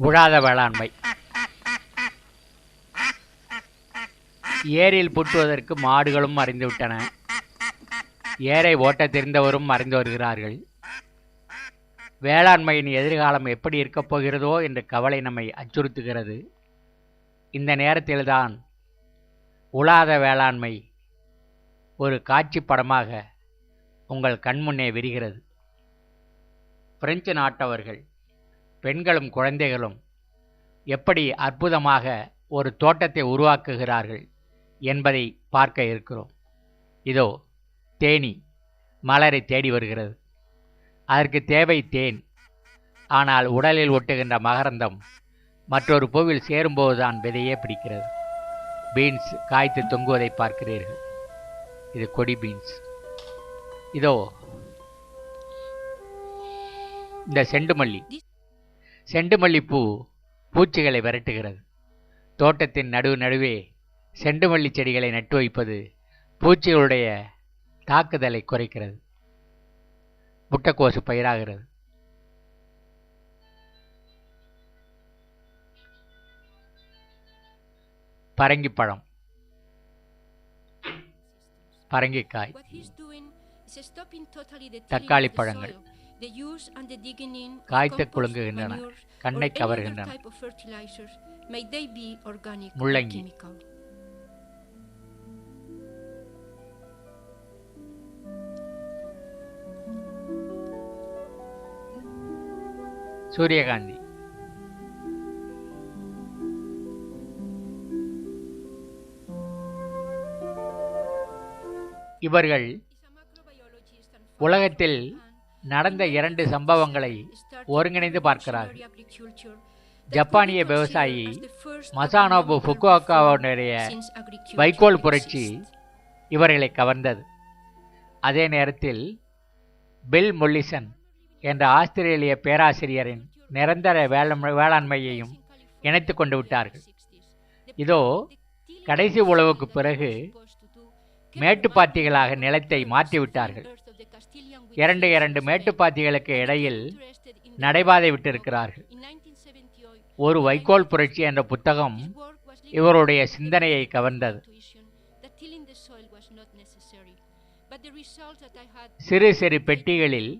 உழாத வேளாண்மை. ஏரியில் பூட்டுவதற்கு மாடுகளும் அறிந்துவிட்டன ஏரை ஓட்ட தெரிந்தவரும் அறிந்து வருகிறார்கள். வேளாண்மையின் எதிர்காலம் எப்படி இருக்கப் போகிறதோ என்ற கவலை நம்மை அச்சுறுத்துகிறது. இந்த நேரத்தில்தான் உழாத வேளாண்மை ஒரு காட்சி படமாக உங்கள் கண்முன்னே விரிகிறது. பிரெஞ்சு நாட்டவர்கள் பெண்களும் குழந்தைகளும் எப்படி அற்புதமாக ஒரு தோட்டத்தை உருவாக்குகிறார்கள் என்பதை பார்க்க இருக்கிறோம். இதோ தேனி மலரை தேடி வருகிறது. அதற்கு தேவை தேன். ஆனால் உடலில் ஒட்டுகின்ற மகரந்தம் மற்றொரு பூவில் சேரும்போதுதான் விதையே பிடிக்கிறது. பீன்ஸ் காய்த்து தொங்குவதை பார்க்கிறீர்கள். இது கொடி பீன்ஸ். இதோ இந்த செண்டுமல்லி செண்டுமல்லி பூ பூச்சிகளை விரட்டுகிறது. தோட்டத்தின் நடுவு நடுவே செண்டுமல்லி செடிகளை நட்டு வைப்பது பூச்சிகளுடைய தாக்குதலை குறைக்கிறது. முட்டைக்கோசு பயிராகிறது. பரங்கிப்பழம் பரங்கிக்காய் தக்காளி பழங்கள். காய்த்த குலுங்குகின்றன. கண்ணை கவர்கின்றன. முள்ளங்கி. சூரியகாந்தி. இவர்கள் உலகத்தில் நடந்த இரண்டு சம்பவங்களை ஒருங்கிணைந்து பார்க்கிறார்கள் ஜப்பானிய விவசாயி மசானோபு ஃபுக்குவாக்காவுடைய வைக்கோல் புரட்சி இவர்களை கவர்ந்தது. அதே நேரத்தில் பில் மொல்லிசன் என்ற ஆஸ்திரேலிய பேராசிரியரின் நிரந்தர வேளாண் வேளாண்மையையும் இணைத்து கொண்டு விட்டார்கள். இதோ கடைசி உழவுக்கு பிறகு மேட்டுப்பாத்திகளாக நிலத்தை மாற்றிவிட்டார்கள். இரண்டு இரண்டு மேட்டுப்பாத்திகளுக்கு இடையில் நடைபாதை விட்டிருக்கிறார்கள். ஒரு வைக்கோல் புரட்சி என்ற புத்தகம் இவருடைய சிந்தனையை கவர்ந்தது. சிறு சிறு பெட்டிகளில்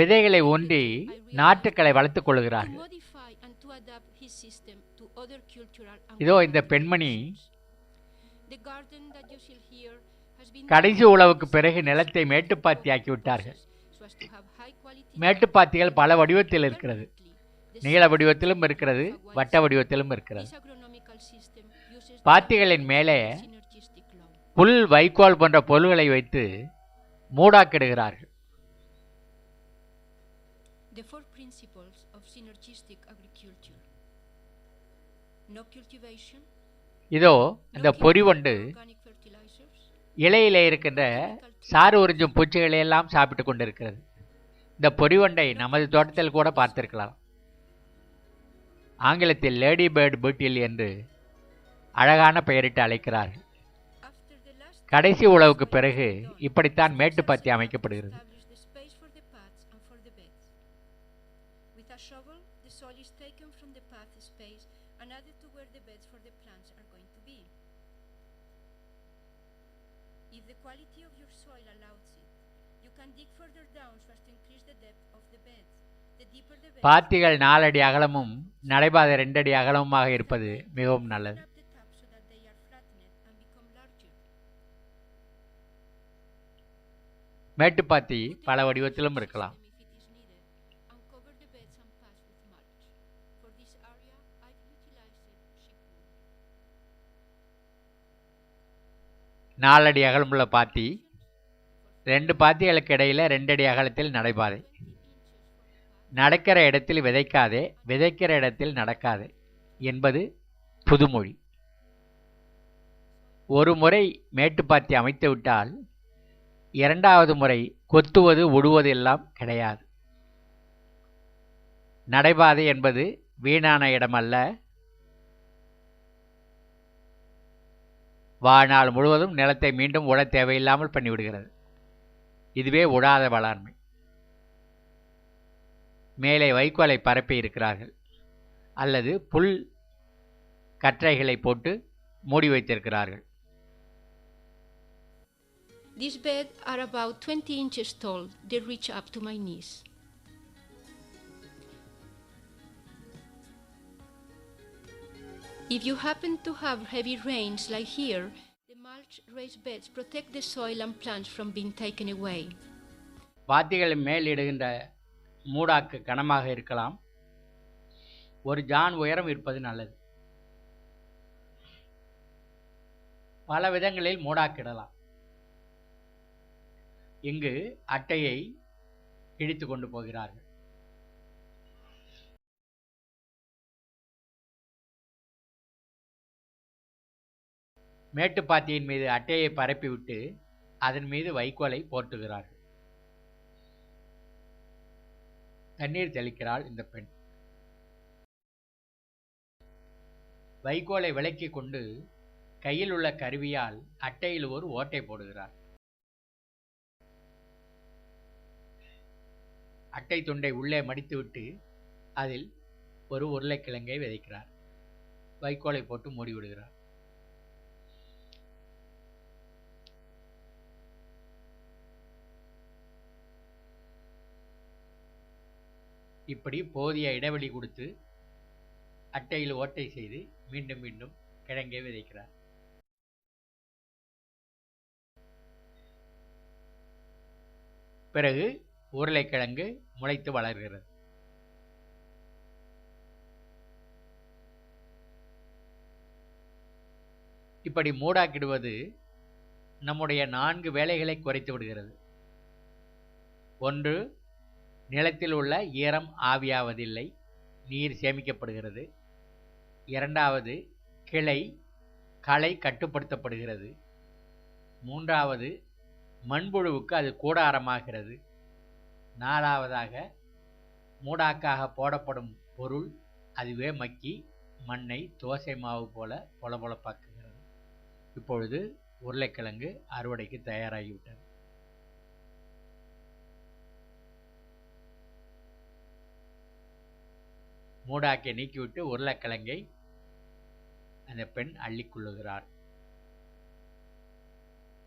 விதைகளை ஒன்றி நாட்டுக்களை வளர்த்துக் கொள்கிறார்கள். இதோ இந்த பெண்மணி கடைசி உழவுக்கு பிறகு நிலத்தை மேட்டுப்பாத்தி ஆக்கி விட்டார்கள் மேட்டுப்பாத்திகள் பல வடிவத்தில் இருக்கிறது. நீள வடிவத்திலும் இருக்கிறது வட்ட வடிவத்திலும் இருக்கிறது. பாத்திகளின் மேலே புல் வைக்கோல் போன்ற பொருள்களை வைத்து மூடாக்கிடுகிறார்கள். The four principles இலையிலே இருக்கின்ற சாறு உறிஞ்சும் பூச்சிகளை எல்லாம் சாப்பிட்டு கொண்டிருக்கிறது. இந்த பொறிவண்டை நமது தோட்டத்தில் கூட பார்த்திருக்கலாம். ஆங்கிலத்தில் லேடி பேர்டு பீட்டில் என்று அழகான பெயரிட்டு அழைக்கிறார்கள். கடைசி உழவுக்கு பிறகு இப்படித்தான் மேட்டுப்பத்தி அமைக்கப்படுகிறது establish the space for the paths and for the beds. With a shovel, the soil is taken from the path space and added to where the beds for the plants are going to be. If the quality of your soil allows it, you can dig further down so as to increase the depth of the beds. The deeper the bed, பாத்திகள் நாலடி அகலமும் நடைபாதை ரெண்டடி அகலமுமாக இருப்பது மிகவும் நல்லது. மேட்டுப்பாத்தி பல வடிவத்திலும் இருக்கலாம். நாலடி அகலமுள்ள பாத்தி ரெண்டு பாத்திகளுக்கு இடையில் ரெண்டடி அகலத்தில் நடைபாதை. நடக்கிற இடத்தில் விதைக்காதே விதைக்கிற இடத்தில் நடக்காதே என்பது புதுமொழி. ஒரு முறை மேட்டுப்பாத்தி அமைத்து விட்டால் இரண்டாவது முறை கொத்துவது உடுவது எல்லாம் கிடையாது. நடைபாதை என்பது வீணான இடமல்ல. வாழ்நாள் முழுவதும் நிலத்தை மீண்டும் உழ தேவையில்லாமல் பண்ணிவிடுகிறது. இதுவே உழாத வேளாண்மை மேலே வைக்கோலை பரப்பி இருக்கிறார்கள் அல்லது புல் கற்றைகளை போட்டு மூடி வைத்திருக்கிறார்கள் These beds are about 20 inches tall. They reach up to my knees. If you happen to have heavy rains like here, raised beds. Protect the soil and plants from being taken away. பாத்திகளை மேல் இடுகின்ற மூடாக்கு கனமாக இருக்கலாம். ஒரு John உயரம் இருப்பது நல்லது. பல விதங்களில் மூடாக்கிடலாம். இங்கு அட்டையை கிழித்து கொண்டு போகிறார்கள். மேட்டுப்பாத்தியின் மீது அட்டையை பரப்பிவிட்டு அதன் மீது வைக்கோலை போட்டுகிறார்கள். தண்ணீர் தெளிக்கிறாள் இந்த பெண். வைக்கோலை விலக்கி கொண்டு கையில் உள்ள கருவியால் அட்டையில் ஒரு ஓட்டை போடுகிறார். அட்டை துண்டை உள்ளே மடித்துவிட்டு அதில் ஒரு உருளைக்கிழங்கை விதைக்கிறார். வைக்கோலை போட்டு மூடிவிடுகிறார். இப்படி போதிய இடைவெளி கொடுத்து அட்டையில் ஓட்டை செய்து மீண்டும் மீண்டும் கிழங்கை விதைக்கிறார். பிறகு உருளைக்கிழங்கு முளைத்து வளர்கிறது. இப்படி மூடாக்கிடுவது நம்முடைய நான்கு வேலைகளை குறைத்து விடுகிறது. ஒன்று நிலத்தில் உள்ள ஈரம் ஆவியாவதில்லை. நீர் சேமிக்கப்படுகிறது. இரண்டாவது கிளை களை கட்டுப்படுத்தப்படுகிறது. மூன்றாவது மண்புழுவுக்கு அது கூடாரமாகிறது. நாலாவதாக மூடாக்காக போடப்படும் பொருள் அதுவே மக்கி மண்ணை தோசை மாவு போல பொலபொலப்பாக்குகிறது. இப்பொழுது உருளைக்கிழங்கு அறுவடைக்கு தயாராகிவிட்டது. மூடாக்கை நீக்கிவிட்டு உருளைக்கிழங்கை அந்த பெண் அள்ளிக்கொள்ளுகிறார்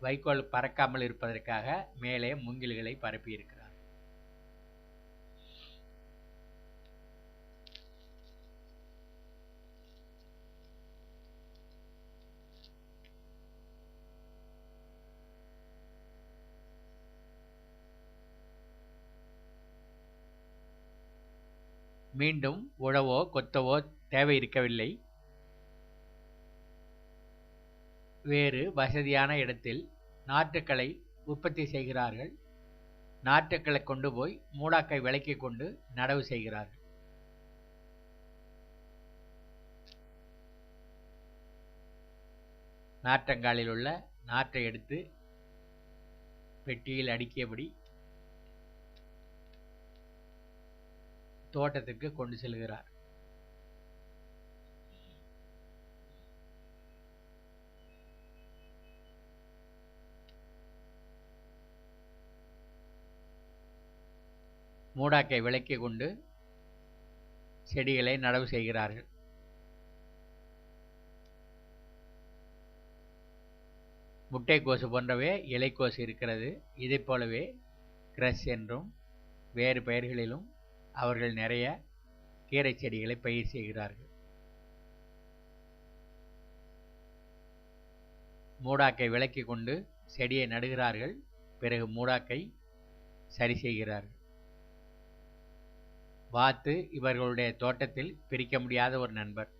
வைக்கோல் பறக்காமல் இருப்பதற்காக மேலே மூங்கில்களை பரப்பியிருக்கிறார். மீண்டும் உழவோ கொத்தவோ தேவை இருக்கவில்லை வேறு வசதியான இடத்தில் நாற்றுக்களை உற்பத்தி செய்கிறார்கள். நாற்றுக்களை கொண்டு போய் மூடாக்கை விலக்கி கொண்டு நடவு செய்கிறார்கள். நாற்றங்காலில் உள்ள நாற்றை எடுத்து பெட்டியில் அடுக்கியபடி தோட்டத்துக்கு கொண்டு செல்கிறார். மூடாக்கை விலக்கி கொண்டு செடிகளை நடவு செய்கிறார்கள். முட்டைக்கோசு போன்றவே இலைக்கோசு இருக்கிறது. இதைப் போலவே கிரஸ் என்றும் வேறு பெயர்களிலும் அவர்கள் நிறைய கீரை செடிகளை பயிர் செய்கிறார்கள். மூடாக்கை விலக்கி கொண்டு செடியை நடுகிறார்கள். பிறகு மூடாக்கை சரி செய்கிறார்கள். வாத்து இவர்களுடைய தோட்டத்தில் பிரிக்க முடியாத ஒரு நண்பர்.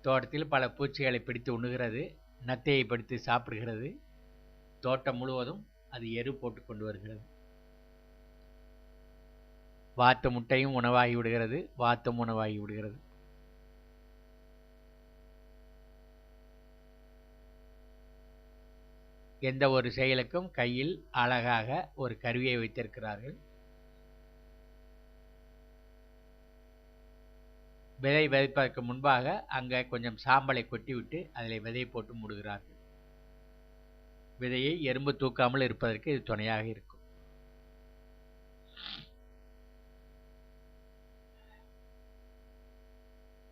தோட்டத்தில் பல பூச்சிகளை பிடித்து உண்ணுகிறது நத்தையை பிடித்து சாப்பிடுகிறது. தோட்டம் முழுவதும் அது எரு போட்டு கொண்டு வருகிறது. வாத்து முட்டையும் உணவாகி விடுகிறது வாத்தும் உணவாகி விடுகிறது. எந்த ஒரு செயலுக்கும் கையில் அழகாக ஒரு கருவியை வைத்திருக்கிறார்கள். விதை விதைப்பதற்கு முன்பாக அங்கே கொஞ்சம் சாம்பலை கொட்டிவிட்டு அதில் விதை போட்டு மூடுகிறார்கள். விதையை எறும்பு தூக்காமல் இருப்பதற்கு இது துணையாக இருக்கும்.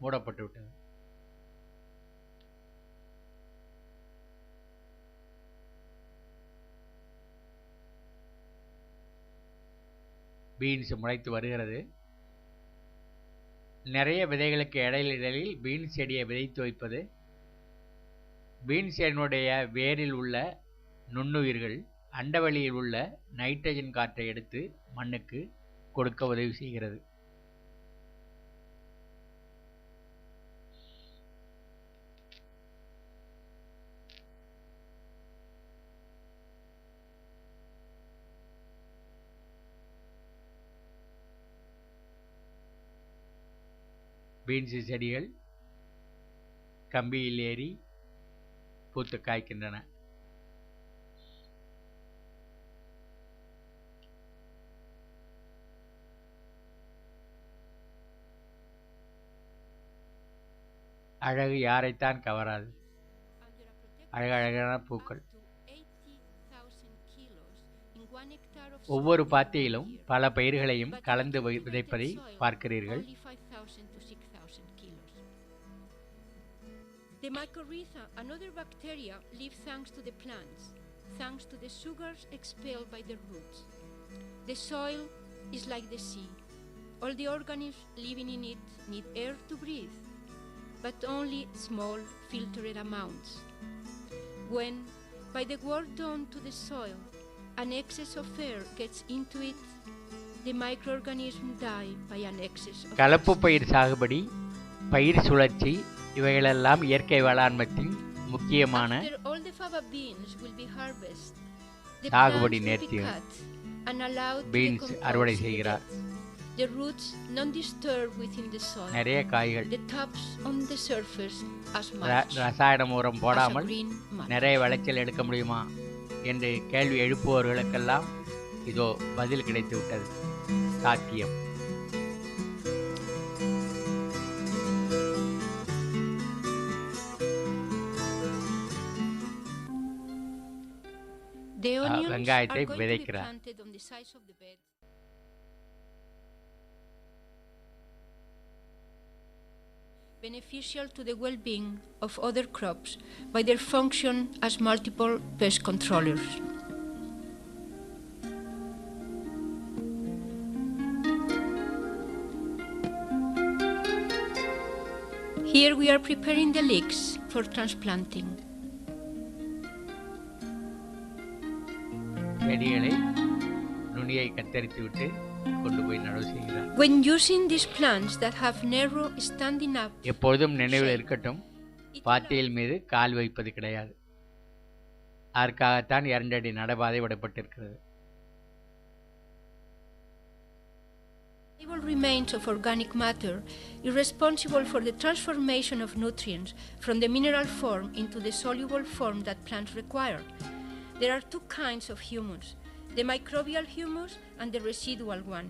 மூடப்பட்டு விட்டது. பீன்ஸ் முளைத்து வருகிறது. நிறைய விதைகளுக்கு இடையில் இடையில் பீன்ஸ் செடியை விதைத்து வைப்பது. பீன்ஸ் என்னுடைய வேரில் உள்ள நுண்ணுயிர்கள் அண்டவெளியில் உள்ள நைட்ரஜன் காற்றை எடுத்து மண்ணுக்கு கொடுக்க உதவி செய்கிறது. பீன்ஸு செடிகள் கம்பியில் ஏறி பூத்து காய்க்கின்றன. அழகு யாரைத்தான் கவராது. அழகழகான பூக்கள். ஒவ்வொரு பாத்தியிலும் பல பயிர்களையும் கலந்து விதைப்பதை பார்க்கிறீர்கள். The mycorrhiza and other bacteria live thanks to the plants, thanks to the sugars expelled by the roots. The soil is like the sea. All the organisms living in it need air to breathe, but only small filtered amounts. When, by the work done to the soil, an excess of air gets into it, the microorganisms die by an excess of கலப்பு oxygen. பயிர் சாகுபடி பயிர் சுழற்சி இவைகளெல்லாம் இயற்கை வேளாண்மையின் முக்கியமான சாகுபடி நேர்த்திகள். decompose அறுவடை செய்கிறார். The roots non-disturbed within the soil. நிறைய காய்கள் The tops on the surface as mulch, ரசாயன உரம் போடாமல். நிறைய விளைச்சல் எடுக்க முடியுமா என்று கேள்வி எழுப்புபவர்களுக்கெல்லாம் இதோ பதில் கிடைத்து விட்டது சாத்தியம் The onions are வெங்காயத்தை going to be விதைக்கிறார். planted on the sides of the bed. Beneficial to the well-being of other crops by their function as multiple pest controllers. Here we are preparing the leeks for transplanting. செடிகளை நுனியை கத்தரித்து விட்டு கொண்டு போய் நடவு செய்கிறார் When using these plants that have narrow standing up, எப்பொழுதும் நினைவில் இருக்கட்டும் பாத்தியில் மீது கால் வைப்பது கிடையாது அதற்காகத்தான் இரண்டடி நடைபாதை விடப்பட்டிருக்கிறது Stable remains of organic matter is responsible for the transformation of nutrients from the mineral form into the soluble form that plants require. There are two kinds of humus the microbial humus and the residual one.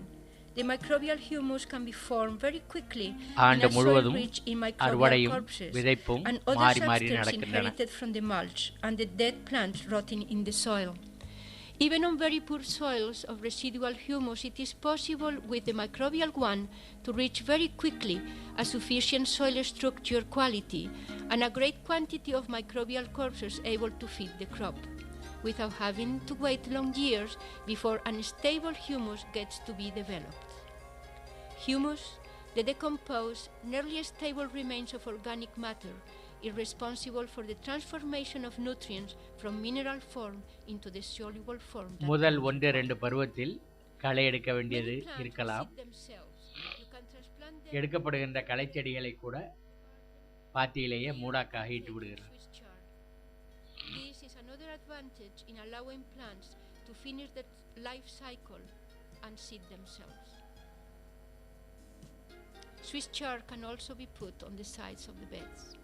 The microbial humus can be formed very quickly in ஆண்டு a soil முழுவதும் rich in microbial அறுவடையும் corpses விதைப்பும் and other மாறி மாறி substances நடக்கின்றன inherited from the mulch and the dead plants rotting in the soil. Even on very poor soils of residual humus, it is possible with the microbial one to reach very quickly a sufficient soil structure quality and a great quantity of microbial corpses able to feed the crop, Without having to wait long years before unstable humus gets to be developed. Humus, the decomposed, nearly stable remains of organic matter, is responsible for the transformation of nutrients from mineral form into the soluble form. முதல் ஒன்று. ரெண்டு பருவத்தில் களை எடுக்க வேண்டியது இருக்கலாம் எடுக்கப்படுகின்ற களைச்செடிகளை கூட பாத்தியிலேயே மூடாக்காக இட்டு விடுகிறார் advantage in allowing plants to finish their life cycle and seed themselves. Swiss chard can also be put on the sides of the beds.